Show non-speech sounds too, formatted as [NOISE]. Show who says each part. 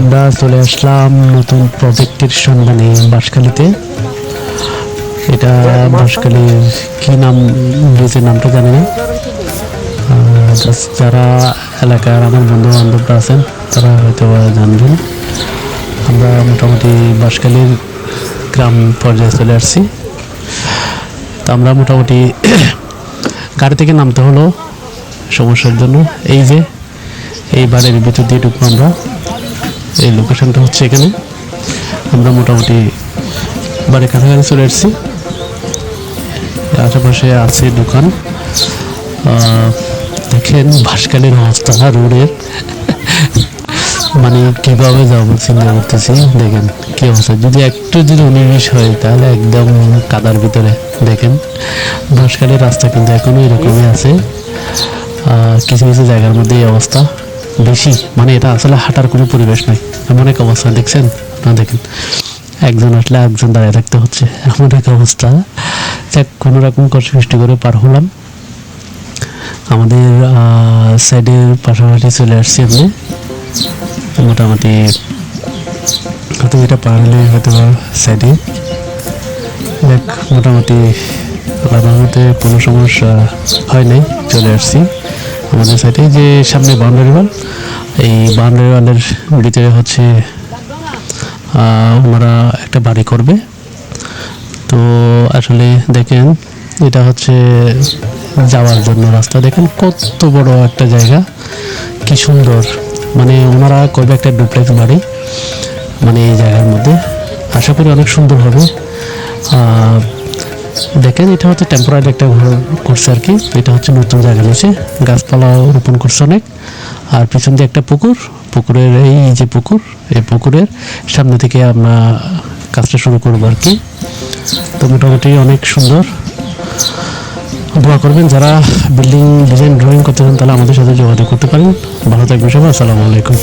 Speaker 1: আমরা চলে আসলাম নতুন প্রজেক্টের সন্ধানে বাঁশখালীতে। এটা বাঁশখালীর কি নাম ব্রিজের নামটা জানি না। যারা এলাকার আমার বন্ধু বান্ধবরা আছেন, তারা হয়তো জানবেন। আমরা মোটামুটি বাঁশখালীর গ্রাম পর্যায়ে চলে আসছি। তো আমরা মোটামুটি [COUGHS] গাড়ি থেকে নামতে হলো সমস্যার জন্য। এই যে, এই বাড়ির ভিতর দিয়ে ঢুকবো আমরা। এই লোকেশনটা হচ্ছে এখানে। আমরা মোটামুটি বাড়ির কাছাকাছি চলে এসেছি। আশেপাশে আছে দোকান। দেখেন ভাসকালের অবস্থা রোডের? [LAUGHS] মানে কীভাবে যাব চিন্তা করতেছি। দেখেন কি অবস্থা। যদি একটু যদি উনিশ হয়, তাহলে একদম কাদার ভিতরে। দেখেন ভাসকালের রাস্তা কিন্তু এখনও এরকমই আছে। কিছু কিছু জায়গার মধ্যে এই অবস্থা। বেশি। মানে এটা আসলে হাঁটার কোনো পরিবেশ নাই। এমন এক অবস্থা, দেখছেন? না, দেখেন। একজন আসলে একজন দাঁড়িয়ে থাকতে হচ্ছে। এমন এক অবস্থা। যাক কোনো রকম কষ্ট সৃষ্টি করে পার হলাম। আমাদের সাইডের পাশাপাশি চলে আসছি আপনি মোটামুটি হয়তো এটা পার হলে হয়তো সাইডে দেখ, মোটামুটি আমার মধ্যে কোনো সমস্যা হয় নাই, চলে আসছি। আমাদের সাইডে যে সামনে বাউন্ডারি ওয়াল এই বাউন্ডারি ওয়ালের ভিতরে হচ্ছে ওনারা একটা বাড়ি করবে। তো আসলে দেখেন, এটা হচ্ছে যাওয়ার জন্য রাস্তা। দেখেন কত বড় একটা জায়গা, কি সুন্দর। মানে ওনারা করবে একটা ডুপ্লেক্স বাড়ি মানে এই জায়গার মধ্যে। আশা করি অনেক সুন্দর হবে। দেখেন, এটা হচ্ছে টেম্পোরারি একটা ঘর করছে আর কি। এটা হচ্ছে নতুন জায়গা নিয়েছে গাছপালা রোপণ করছে অনেক। আর পিছন দিয়ে একটা পুকুর। পুকুরের এই যে পুকুর, এই পুকুরের সামনে থেকে আমরা কাজটা শুরু করব আর কি। তো মোটামুটি অনেক সুন্দর। দোয়া করবেন, যারা বিল্ডিং ডিজাইন ড্রয়িং করতে চান তাহলে আমাদের সাথে যোগাযোগ করতে পারেন। ভালো থাকবেন সবাই, আসসালামু আলাইকুম।